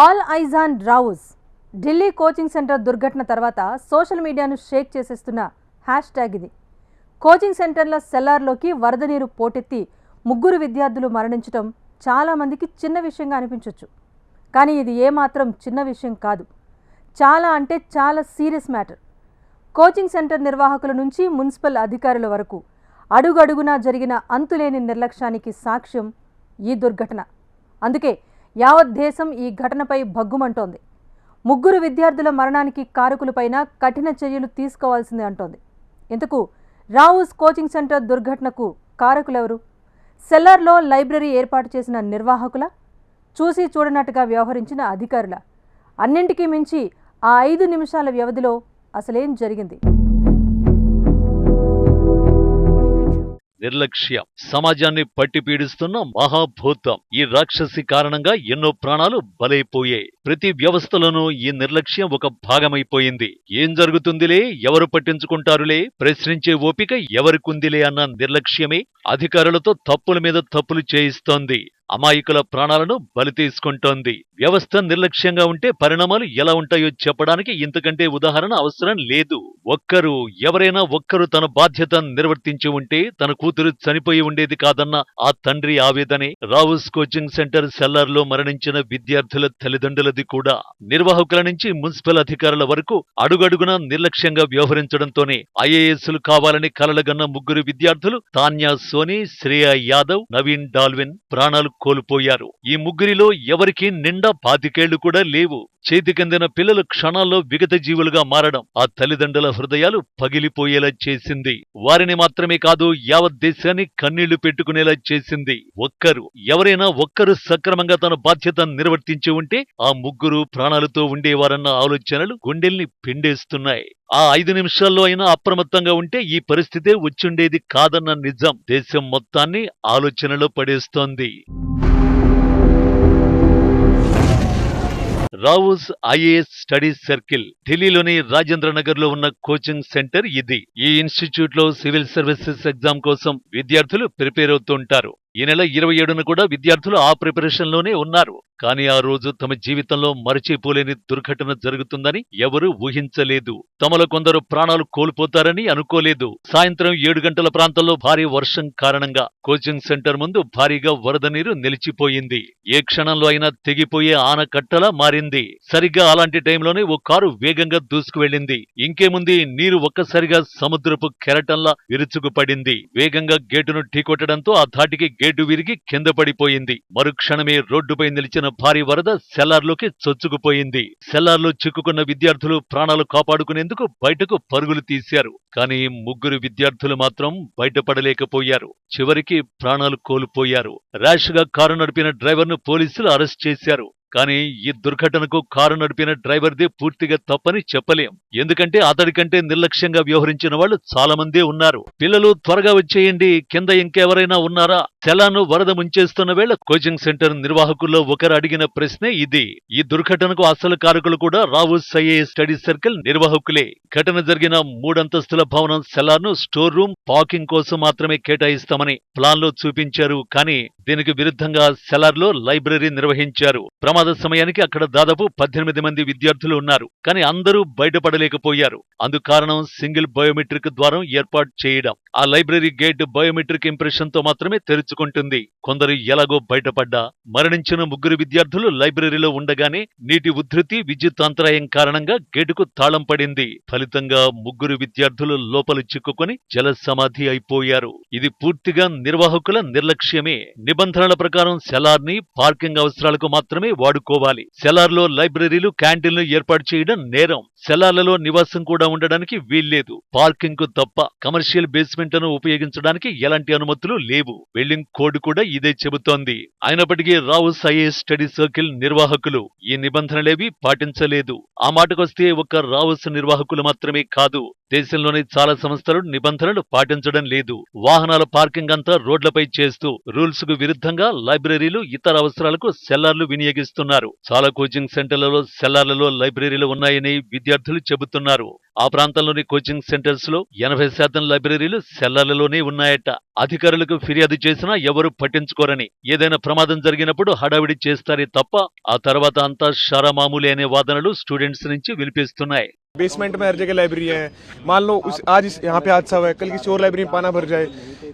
All eyes on Rau's Delhi coaching centre దుర్ఘటన తర్వాత social మీడియాను షేక్ చేసేస్తున్న హ్యాష్ ట్యాగ్ ఇది. కోచింగ్ సెంటర్ల సెల్లార్లోకి వరద నీరు పోటెత్తి ముగ్గురు విద్యార్థులు మరణించడం చాలామందికి చిన్న విషయంగా అనిపించవచ్చు కానీ ఇది ఏమాత్రం చిన్న విషయం కాదు. చాలా అంటే చాలా సీరియస్ మ్యాటర్. కోచింగ్ సెంటర్ నిర్వాహకుల నుంచి మున్సిపల్ అధికారుల వరకు అడుగడుగునా జరిగిన అంతులేని నిర్లక్ష్యానికి సాక్ష్యం ఈ దుర్ఘటన. అందుకే యావత్ దేశం ఈ ఘటనపై భగ్గుమంటోంది. ముగ్గురు విద్యార్థుల మరణానికి కారకులపైన కఠిన చర్యలు తీసుకోవాల్సిందే అంటోంది. ఇంతకు రావుస్ కోచింగ్ సెంటర్ దుర్ఘటనకు కారకులెవరు? సెల్లార్లో లైబ్రరీ ఏర్పాటు చేసిన నిర్వాహకుల? చూసి చూడనట్టుగా వ్యవహరించిన అధికారుల? అన్నింటికీ మించి ఆ ఐదు నిమిషాల వ్యవధిలో అసలేం జరిగింది? నిర్లక్ష్యం. సమాజాన్ని పట్టి పీడిస్తున్న మహాభూతం. ఈ రాక్షసి కారణంగా ఎన్నో ప్రాణాలు బలైపోయాయి. ప్రతి వ్యవస్థలోనూ ఈ నిర్లక్ష్యం ఒక భాగమైపోయింది. ఏం జరుగుతుందిలే? ఎవరు పట్టించుకుంటారులే? ప్రశ్నించే ఓపిక ఎవరికుందిలే అన్న నిర్లక్ష్యమే అధికారులతో తప్పుల మీద తప్పులు చేయిస్తోంది. అమాయకుల ప్రాణాలను బలి తీసుకుంటోంది. వ్యవస్థ నిర్లక్ష్యంగా ఉంటే పరిణామాలు ఎలా ఉంటాయో చెప్పడానికి ఇంతకంటే ఉదాహరణ అవసరం లేదు. ఒక్కరు ఎవరైనా ఒక్కరు తన బాధ్యత నిర్వర్తించి ఉంటే తన కూతురు చనిపోయి ఉండేది కాదన్న ఆ తండ్రి ఆవేదనే రావుస్ కోచింగ్ సెంటర్ సెల్లార్లో మరణించిన విద్యార్థుల తల్లిదండ్రులది కూడా. నిర్వాహకుల నుంచి మున్సిపల్ అధికారుల వరకు అడుగడుగునా నిర్లక్ష్యంగా వ్యవహరించడంతోనే ఐఏఎస్లు కావాలని కలలగన్న ముగ్గురు విద్యార్థులు తాన్యా సోని శ్రేయ యాదవ్ నవీన్ డాల్విన్ ప్రాణాలు కోల్పోయారు. ఈ ముగ్గురిలో ఎవరికీ నిండా పాతికేళ్ళు కూడా లేవు. చేతికందిన పిల్లలు క్షణాల్లో విగత జీవులుగా మారడం ఆ తల్లిదండ్రుల హృదయాలు పగిలిపోయేలా చేసింది. వారిని మాత్రమే కాదు యావత్ దేశాన్ని కన్నీళ్ళు పెట్టుకునేలా చేసింది. ఒక్కరు ఎవరైనా ఒక్కరు సక్రమంగా తన బాధ్యత నిర్వర్తించి ఉంటే ఆ ముగ్గురు ప్రాణాలతో ఉండేవారన్న ఆలోచనలు గుండెల్ని పిండేస్తున్నాయి. ఆ ఐదు నిమిషాల్లో అయినా అప్రమత్తంగా ఉంటే ఈ పరిస్థితే వచ్చుండేది కాదన్న నిజం. దేశం మొత్తాన్ని ఆలోచనలో పడేస్తోంది. రావుస్ ఐఏఎస్ స్టడీస్ సర్కిల్ ఢిల్లీలోని రాజేంద్ర నగర్లో ఉన్న కోచింగ్ సెంటర్ ఇది. ఈ ఇన్స్టిట్యూట్లో సివిల్ సర్వీసెస్ ఎగ్జామ్ కోసం విద్యార్థులు ప్రిపేర్ అవుతుంటారు. ఈ నెల ఇరవై ఏడున కూడా విద్యార్థులు ఆ ప్రిపరేషన్లోనే ఉన్నారు. కానీ ఆ రోజు తమ జీవితంలో మరచిపోలేని దుర్ఘటన జరుగుతుందని ఎవరూ ఊహించలేదు. తమలో కొందరు ప్రాణాలు కోల్పోతారని అనుకోలేదు. సాయంత్రం ఏడు గంటల ప్రాంతంలో భారీ వర్షం కారణంగా కోచింగ్ సెంటర్ ముందు భారీగా వరద నీరు నిలిచిపోయింది. ఏ క్షణంలో అయినా తెగిపోయే ఆనకట్టలా మారింది. సరిగ్గా అలాంటి టైంలోనే ఓ కారు వేగంగా దూసుకువెళ్ళింది. ఇంకేముంది నీరు ఒక్కసారిగా సముద్రపు కెరటంలా విరుచుకుపడింది. వేగంగా గేటును ఢీకొట్టడంతో ఆ ధాటికి గేటు విరిగి కింద పడిపోయింది. మరుక్షణమే రోడ్డుపై నిలిచిన భారీ వరద సెల్లార్లోకి చొచ్చుకుపోయింది. సెల్లార్లో చిక్కుకున్న విద్యార్థులు ప్రాణాలు కాపాడుకునేందుకు బయటకు పరుగులు తీశారు. కానీ ముగ్గురు విద్యార్థులు మాత్రం బయటపడలేకపోయారు. చివరికి ప్రాణాలు కోల్పోయారు. ర్యాష్గా కారు నడిపిన డ్రైవర్ను పోలీసులు అరెస్ట్ చేశారు. కానీ ఈ దుర్ఘటనకు కారు నడిపిన డ్రైవర్దే పూర్తిగా తప్పని చెప్పలేం. ఎందుకంటే అతడి కంటే నిర్లక్ష్యంగా వ్యవహరించిన వాళ్ళు చాలా మందే ఉన్నారు. పిల్లలు త్వరగా వచ్చేయండి. కింద ఇంకెవరైనా ఉన్నారా? సెలాను వరద ముంచేస్తున్న వేళ కోచింగ్ సెంటర్ నిర్వాహకుల్లో ఒకరు అడిగిన ప్రశ్నే ఇది. ఈ దుర్ఘటనకు అసలు కారకులు కూడా రావు ఐఏఎస్ స్టడీ సర్కిల్ నిర్వాహకులే. ఘటన జరిగిన మూడంతస్తుల భవనం సెలాను స్టోర్ రూమ్ పార్కింగ్ కోసం మాత్రమే కేటాయిస్తామని ప్లాన్లో చూపించారు. కానీ దీనికి విరుద్ధంగా సెలార్లో లైబ్రరీ నిర్వహించారు. ప్రమాద సమయానికి అక్కడ దాదాపు పద్దెనిమిది మంది విద్యార్థులు ఉన్నారు. కానీ అందరూ బయటపడలేకపోయారు. అందుకు కారణం సింగిల్ బయోమెట్రిక్ ద్వారం ఏర్పాటు చేయడం. ఆ లైబ్రరీ గేట్ బయోమెట్రిక్ ఇంప్రెషన్తో మాత్రమే తెరుచుకుంటుంది కొందరు ఎలాగో బయటపడ్డా మరణించిన ముగ్గురు విద్యార్థులు లైబ్రరీలో ఉండగానే నీటి ఉధృతి విద్యుత్ అంతరాయం కారణంగా గేటుకు తాళం పడింది. ఫలితంగా ముగ్గురు విద్యార్థులు లోపల చిక్కుకొని జల సమాధి అయిపోయారు. ఇది పూర్తిగా నిర్వాహకుల నిర్లక్ష్యమే. నిబంధనల ప్రకారం సెలార్ని పార్కింగ్ అవసరాలకు మాత్రమే వాడుకోవాలి. సెలార్లో లైబ్రరీలు క్యాంటీన్లు ఏర్పాటు చేయడం నేరం. సెలార్లలో నివాసం కూడా ఉండడానికి వీల్లేదు. పార్కింగ్కు తప్ప కమర్షియల్ బేస్మెంట్ను ఉపయోగించడానికి ఎలాంటి అనుమతులు లేవు. బిల్డింగ్ కోడ్ కూడా ఇదే చెబుతోంది. అయినప్పటికీ రావుస్ ఐఏఎస్ స్టడీ సర్కిల్ నిర్వాహకులు ఈ నిబంధనలేవి పాటించలేదు. ఆ మాటకొస్తే ఒక్క రావుస్ నిర్వాహకులు మాత్రమే కాదు దేశంలోని చాలా సంస్థలు నిబంధనలు పాటించడం లేదు. వాహనాల పార్కింగ్ అంతా రోడ్లపై చేస్తూ రూల్స్కు విరుద్ధంగా లైబ్రరీలు ఇతర అవసరాలకు సెల్లార్లు వినియోగిస్తున్నారు. చాలా కోచింగ్ సెంటర్లలో సెల్లార్లలో లైబ్రరీలు ఉన్నాయని విద్యార్థులు చెబుతున్నారు. ఆ ప్రాంతంలోని కోచింగ్ సెంటర్స్లో ఎనభై శాతం లైబ్రరీలు సెల్లార్లలోనే ఉన్నాయట. అధికారులకు ఫిర్యాదు చేసిన చేసినా ఎవరు పట్టించుకోరని ఏదైనా ప్రమాదం జరిగినప్పుడు హడావిడి చేస్తారే తప్ప ఆ తర్వాత అంతా షారామామూలే అనే వాదనలు స్టూడెంట్స్ నుంచి వినిపిస్తున్నాయి बेसमेंट में हर जगह लाइब्रेरी है मान लो उस आज इस यहाँ पे हादसा हुआ है कल किसी और लाइब्रेरी में पाना भर जाए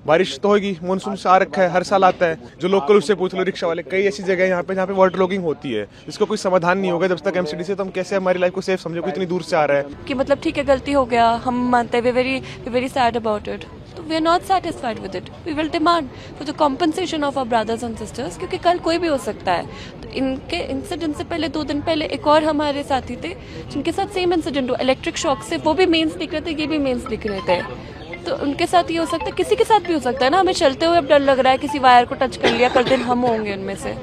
बारिश तो होगी मानसून से आ रखा है हर साल आता है जो लोकल उससे पूछ लो रिक्शा वाले कई ऐसी जगह है यहाँ पे जहाँ पे वाटर लॉगिंग होती है जिसका कोई समाधान नहीं होगा जब तक एमसीडी से तो हम कैसे हमारी लाइफ को सेफ समझे कोई इतनी दूर से आ रहा है कि मतलब ठीक है गलती हो गया हम मानते हैं we very we very sad about it तो are not satisfied with it. We will demand for the compensation of our brothers and sisters, क्योंकि कल कोई भी हो सकता है। तो इनके इंसिडेंट से पहले, दो दिन पहले एक और हमारे साथी थे, जिनके साथ सेम इंसिडेंट हुआ इलेक्ट्रिक शॉक से, वो भी मेंस दिख रहे थे, ये भी मेंस दिख रहे थे। तो उनके साथ ये हो सकता है किसी के साथ भी हो सकता है ना हमें चलते हुए अब डर लग रहा है किसी वायर को टच कर लिया कल दिन हम होंगे उनमें से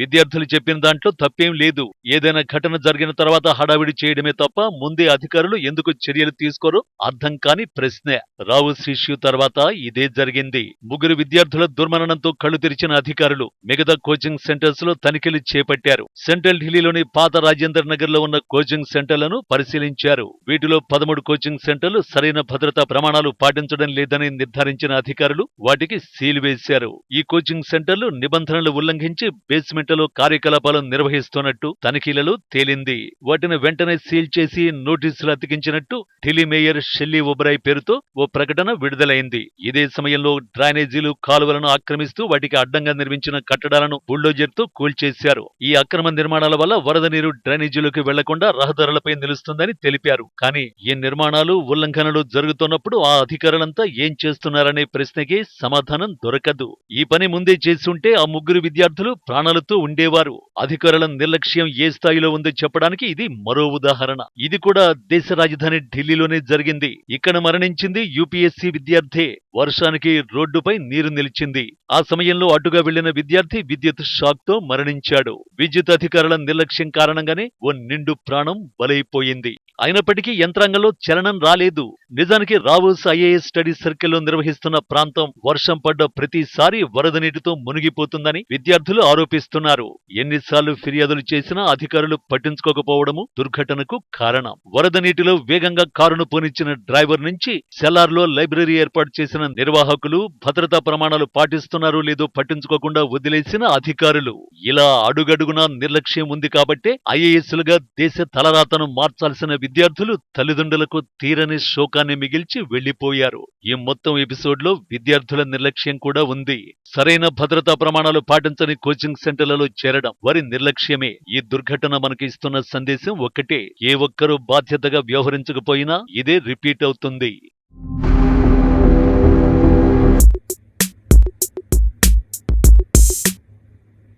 విద్యార్థులు చెప్పిన దాంట్లో తప్పేం లేదు ఏదైనా ఘటన జరిగిన తర్వాత హడావిడి చేయడమే తప్ప ముందే అధికారులు ఎందుకు చర్యలు తీసుకోరో అర్థం కాని ప్రశ్నే రావు ఇష్యూ తర్వాత ఇదే జరిగింది ముగ్గురు విద్యార్థుల దుర్మరణంతో కళ్ళు తెరిచిన అధికారులు మిగతా కోచింగ్ సెంటర్స్ లో తనిఖీలు చేపట్టారు సెంట్రల్ ఢిల్లీలోని పాత రాజేందర్ నగర్ లో ఉన్న కోచింగ్ సెంటర్లను పరిశీలించారు వీటిలో పదమూడు కోచింగ్ సెంటర్లు సరైన భద్రతా ప్రమాణాలు పాటించడం లేదని నిర్ధారించిన అధికారులు వాటికి సీల్ వేశారు. ఈ కోచింగ్ సెంటర్లు నిబంధనలు ఉల్లంఘించి బేస్మెంట్లో కార్యకలాపాలు నిర్వహిస్తున్నట్టు తనిఖీలలో తేలింది. వాటిని వెంటనే సీల్ చేసి నోటీసులు అతికించినట్టు ఢిల్లీ మేయర్ షెల్లీ ఒబరాయ్ పేరుతో ఓ ప్రకటన విడుదలైంది. ఇదే సమయంలో డ్రైనేజీలు కాలువలను ఆక్రమిస్తూ వాటికి అడ్డంగా నిర్మించిన కట్టడాలను బుల్డోజర్తో కూల్చేశారు. ఈ అక్రమ నిర్మాణాల వల్ల వరద నీరు డ్రైనేజీలోకి వెళ్ళకుండా రహదారులపై నిలుస్తుందని తెలిపారు. కానీ ఈ నిర్మాణాలు ఉల్లంఘనలు జరుగుతున్నప్పుడు ఆ అధికారులంతా ఏం చేస్తున్నారనే ప్రశ్నకి సమాధానం దొరకదు. ఈ పని ముందే చేసుంటే ఆ ముగ్గురు విద్యార్థులు ప్రాణాలతో ఉండేవారు. అధికారుల నిర్లక్ష్యం ఏ స్థాయిలో ఉందో చెప్పడానికి ఇది మరో ఉదాహరణ. ఇది కూడా దేశ రాజధాని ఢిల్లీలోనే జరిగింది. ఇక్కడ మరణించింది యూపీఎస్సీ విద్యార్థి. వర్షానికి రోడ్డుపై నీరు నిలిచింది. ఆ సమయంలో అడ్డుగా వెళ్ళిన విద్యార్థి విద్యుత్ షాక్తో మరణించాడు. విద్యుత్ అధికారుల నిర్లక్ష్యం కారణంగానే ఓ నిండు ప్రాణం బలైపోయింది. అయినప్పటికీ యంత్రాంగంలో చలనం రాలేదు. నిజానికి రావోస్ ఐఏఎస్ స్టడీ సర్కిల్లో నిర్వహిస్తున్న ప్రాంతం వర్షం పడ్డ ప్రతిసారి వరద నీటితో మునిగిపోతుందని విద్యార్థులు ఆరోపిస్తున్నారు. ఎన్నిసార్లు ఫిర్యాదులు చేసినా అధికారులు పట్టించుకోకపోవడము దుర్ఘటనకు కారణం. వరద నీటిలో వేగంగా కారును పోనిచ్చిన డ్రైవర్ నుంచి సెల్లార్లో లైబ్రరీ ఏర్పాటు చేసిన నిర్వాహకులు భద్రతా ప్రమాణాలు పాటిస్తున్నారో లేదో పట్టించుకోకుండా వదిలేసిన అధికారులు. ఇలా అడుగడుగునా నిర్లక్ష్యం ఉంది కాబట్టే ఐఏఎస్లుగా దేశ తలరాతను మార్చాల్సిన విద్యార్థులు తల్లిదండ్రులకు తీరని శోకాన్ని మిగిల్చి వెళ్ళిపోయారు ఈ మొత్తం ఎపిసోడ్లో విద్యార్థుల నిర్లక్ష్యం కూడా ఉంది. సరైన భద్రతా ప్రమాణాలు పాటించని కోచింగ్ సెంటర్లలో చేరడం వారి నిర్లక్ష్యమే. ఈ దుర్ఘటన మనకి ఇస్తున్న సందేశం ఒక్కటే. ఏ ఒక్కరూ బాధ్యతగా వ్యవహరించకపోయినా ఇదే రిపీట్ అవుతుంది.